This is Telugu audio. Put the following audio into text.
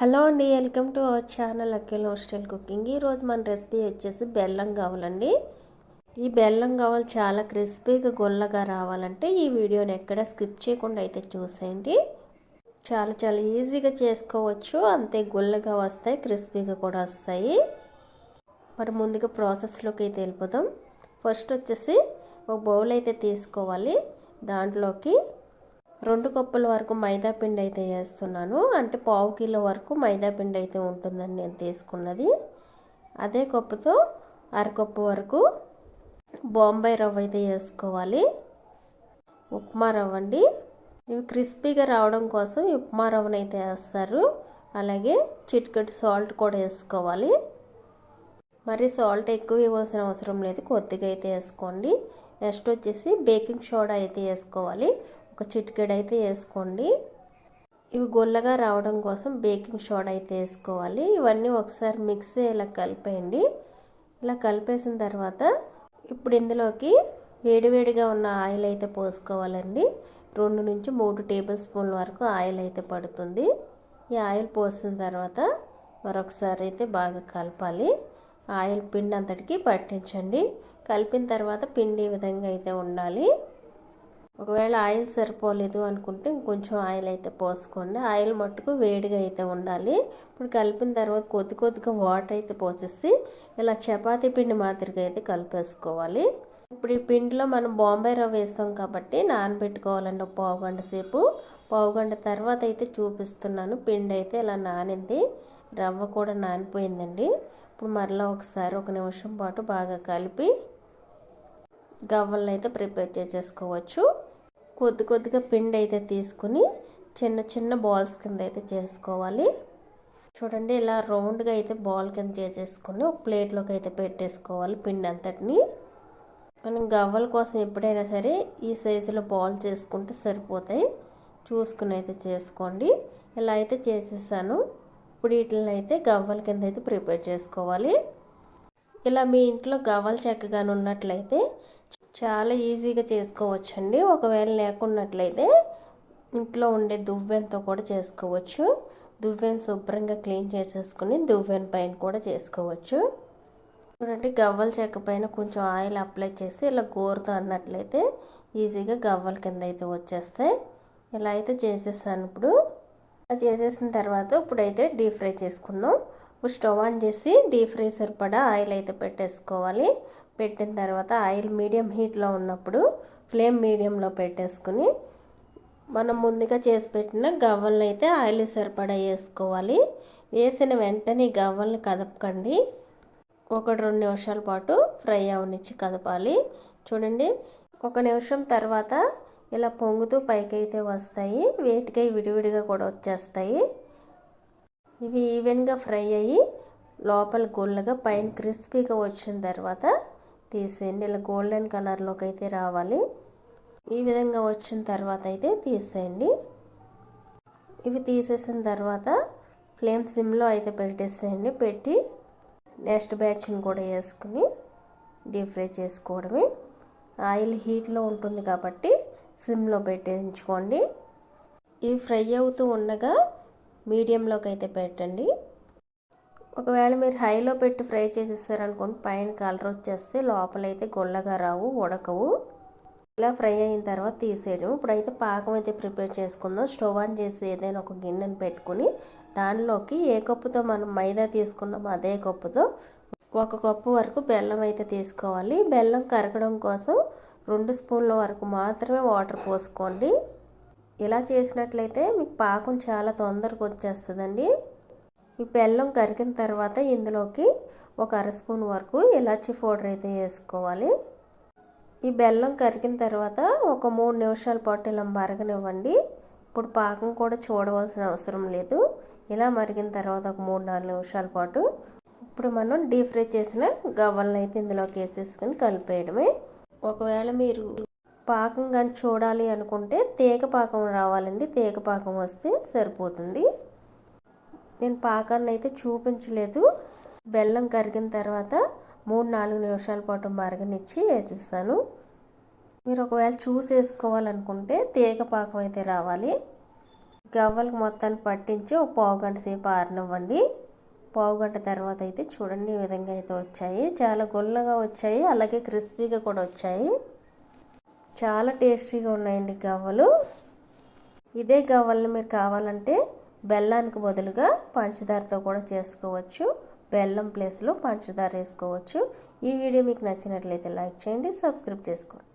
హలో అండి welcome to our channel Akhil hostel cooking. ఈరోజు మన రెసిపీ వచ్చేసి బెల్లం కావాలండి ఈ బెల్లం కావాలి చాలా క్రిస్పీగా గొల్లగా రావాలంటే ఈ వీడియోని ఎక్కడ స్కిప్ చేయకుండా అయితే చూసేయండి. చాలా చాలా ఈజీగా చేసుకోవచ్చు. అంతే గుల్లగా వస్తాయి క్రిస్పీగా కూడా వస్తాయి. మరి ముందుగా ప్రాసెస్లోకి అయితే వెళ్ళిపోదాం. ఫస్ట్ వచ్చేసి ఒక బౌల్ అయితే తీసుకోవాలి. దాంట్లోకి రెండు కప్పుల వరకు మైదా పిండి అయితే వేస్తున్నాను. అంటే పావు కిలో వరకు మైదా పిండి అయితే ఉంటుందని నేను తీసుకున్నది. అదే కప్పుతో అరకప్పు వరకు బాంబే రవ్వ అయితే వేసుకోవాలి. ఉప్మా రవ్వ అండి. ఇవి క్రిస్పీగా రావడం కోసం ఉప్మా రవ్వను అయితే వేస్తారు. అలాగే చిట్కటి సాల్ట్ కూడా వేసుకోవాలి. మరి సాల్ట్ ఎక్కువ ఇవ్వాల్సిన అవసరం లేదు. కొద్దిగా అయితే వేసుకోండి. నెక్స్ట్ వచ్చేసి బేకింగ్ సోడా అయితే వేసుకోవాలి. ఒక చిటికెడు అయితే వేసుకోండి. ఇవి గొల్లగా రావడం కోసం బేకింగ్ సోడా అయితే వేసుకోవాలి. ఇవన్నీ ఒకసారి మిక్స్ ఇలా కలిపేయండి. ఇలా కలిపేసిన తర్వాత ఇప్పుడు ఇందులోకి వేడివేడిగా ఉన్న ఆయిల్ అయితే పోసుకోవాలండి. రెండు నుంచి మూడు టేబుల్ స్పూన్ల వరకు ఆయిల్ అయితే పడుతుంది. ఈ ఆయిల్ పోసిన తర్వాత మరొకసారి అయితే బాగా కలపాలి. ఆయిల్ పిండి అంతటికి పట్టించండి. కలిపిన తర్వాత పిండి ఈ విధంగా అయితే ఉండాలి ఒకవేళ ఆయిల్ సరిపోలేదు అనుకుంటే ఇంకొంచెం ఆయిల్ అయితే పోసుకోండి. ఆయిల్ మట్టుకు వేడిగా అయితే ఉండాలి. ఇప్పుడు కలిపిన తర్వాత కొద్ది కొద్దిగా వాటర్ అయితే పోసేసి ఇలా చపాతీ పిండి మాదిరిగా అయితే కలిపేసుకోవాలి. ఇప్పుడు ఈ పిండిలో మనం బాంబే రవ్వ వేస్తాం కాబట్టి నానబెట్టుకోవాలండి ఒక పావు గంట సేపు. పావు గంట తర్వాత అయితే చూపిస్తున్నాను. పిండి అయితే ఇలా నానింది. రవ్వ కూడా నానిపోయిందండి. ఇప్పుడు మరలా ఒకసారి ఒక నిమిషం పాటు బాగా కలిపి గవ్వలను అయితే ప్రిపేర్ చేసేసుకోవచ్చు. కొద్ది కొద్దిగా పిండి అయితే తీసుకుని చిన్న చిన్న బాల్స్ కింద అయితే చేసుకోవాలి. చూడండి ఇలా రౌండ్గా అయితే బాల్ కింద చేసేసుకుని ఒక ప్లేట్లోకి అయితే పెట్టేసుకోవాలి పిండి అంతటిని. మనం గవ్వల కోసం ఎప్పుడైనా సరే ఈ సైజులో బాల్ చేసుకుంటే సరిపోతాయి. చూసుకుని అయితే చేసుకోండి. ఇలా అయితే చేసేసాను. ఇప్పుడు వీటిని అయితే గవ్వల కింద అయితే ప్రిపేర్ చేసుకోవాలి. ఇలా మీ ఇంట్లో గవ్వలు చెక్కగానే ఉన్నట్లయితే చాలా ఈజీగా చేసుకోవచ్చండి. ఒకవేళ లేకున్నట్లయితే ఇంట్లో ఉండే దువ్వెనతో కూడా చేసుకోవచ్చు. దువ్వెన శుభ్రంగా క్లీన్ చేసేసుకుని దువ్వెన పైన కూడా చేసుకోవచ్చు. చూడండి గవ్వల చెక్క పైన కొంచెం ఆయిల్ అప్లై చేసి ఇలా గోరుతో అన్నట్లయితే ఈజీగా గవ్వల కింద అయితే వచ్చేస్తాయి. ఇలా అయితే చేసేసాను ఇప్పుడు. చేసేసిన తర్వాత ఇప్పుడైతే డీప్ ఫ్రై చేసుకుందాం. ఇప్పుడు స్టవ్ ఆన్ చేసి డీప్ ఫ్రై సరిపడా ఆయిల్ అయితే పెట్టేసుకోవాలి. పెట్టిన తర్వాత ఆయిల్ మీడియం హీట్లో ఉన్నప్పుడు ఫ్లేమ్ మీడియంలో పెట్టేసుకుని మనం ముందుగా చేసి పెట్టిన గవ్వలను అయితే ఆయిల్ సరిపడా వేసుకోవాలి. వేసిన వెంటనే గవ్వల్ని కదపకండి. ఒకటి రెండు నిమిషాల పాటు ఫ్రై అవనిచ్చి కదపాలి. చూడండి ఒక నిమిషం తర్వాత ఇలా పొంగుతూ పైకి అయితే వస్తాయి. వేటికై విడివిడిగా కూడా వచ్చేస్తాయి. ఇవి ఈవెన్గా ఫ్రై అయ్యి లోపల గొల్లగా పైన క్రిస్పీగా వచ్చిన తర్వాత తీసేయండి. ఇలా గోల్డెన్ కలర్లోకి అయితే రావాలి. ఈ విధంగా వచ్చిన తర్వాత అయితే తీసేయండి. ఇవి తీసేసిన తర్వాత ఫ్లేమ్ సిమ్లో అయితే పెట్టేసేయండి. పెట్టి నెక్స్ట్ బ్యాచ్ని కూడా వేసుకుని డీప్ ఫ్రై చేసుకోవడమే. ఆయిల్ హీట్లో ఉంటుంది కాబట్టి సిమ్లో పెట్టించుకోండి ఇవి ఫ్రై అవుతూ ఉండగా మీడియంలోకి అయితే పెట్టండి. ఒకవేళ మీరు హైలో పెట్టి ఫ్రై చేసేసారనుకోండి పైన కలర్ వచ్చేస్తే లోపలైతే గొల్లగా రావు ఉడకవు. ఇలా ఫ్రై అయిన తర్వాత తీసేయడం. ఇప్పుడైతే పాకం అయితే ప్రిపేర్ చేసుకుందాం. స్టవ్ ఆన్ చేసి ఏదైనా ఒక గిన్నెను పెట్టుకుని దానిలోకి ఏ కప్పుతో మనం మైదా తీసుకున్నాం అదే కప్పుతో ఒక కప్పు వరకు బెల్లం అయితే తీసుకోవాలి. బెల్లం కరగడం కోసం రెండు స్పూన్ల వరకు మాత్రమే వాటర్ పోసుకోండి. ఇలా చేసినట్లయితే మీకు పాకం చాలా తొందరగా వచ్చేస్తుందండి. ఈ బెల్లం కరిగిన తర్వాత ఇందులోకి ఒక అర స్పూన్ వరకు ఇలాచి పౌడర్ అయితే వేసుకోవాలి. ఈ బెల్లం కరిగిన తర్వాత ఒక మూడు నిమిషాల పాటు ఇలా మరగనివ్వండి. ఇప్పుడు పాకం కూడా చూడవలసిన అవసరం లేదు. ఇలా మరిగిన తర్వాత ఒక మూడు నాలుగు నిమిషాల పాటు ఇప్పుడు మనం డీప్ ఫ్రై చేసిన గవ్వలను అయితే ఇందులోకి వేసేసుకొని కలిపేయడమే. ఒకవేళ మీరు పాకం కానీ చూడాలి అనుకుంటే తేగ పాకం రావాలండి. తేగ పాకం వస్తే సరిపోతుంది. నేను పాకాన్ని అయితే చూపించలేదు. బెల్లం కరిగిన తర్వాత మూడు నాలుగు నిమిషాల పాటు మరగనిచ్చి వేసిస్తాను. మీరు ఒకవేళ చూసి వేసుకోవాలనుకుంటే తీగ పాకం అయితే రావాలి. గవ్వలకు మొత్తాన్ని పట్టించి ఒక పావు గంట సేపు ఆరనివ్వండి. పావు గంట తర్వాత అయితే చూడండి ఈ విధంగా అయితే వచ్చాయి. చాలా గుల్లగా వచ్చాయి. అలాగే క్రిస్పీగా కూడా వచ్చాయి. చాలా టేస్టీగా ఉన్నాయండి గవ్వలు. ఇదే గవ్వల్ని మీరు కావాలంటే బెల్లానికి బదులుగా పంచదారతో కూడా చేసుకోవచ్చు. బెల్లం ప్లేస్లో పంచదార వేసుకోవచ్చు. ఈ వీడియో మీకు నచ్చినట్లయితే లైక్ చేయండి సబ్స్క్రైబ్ చేసుకోండి.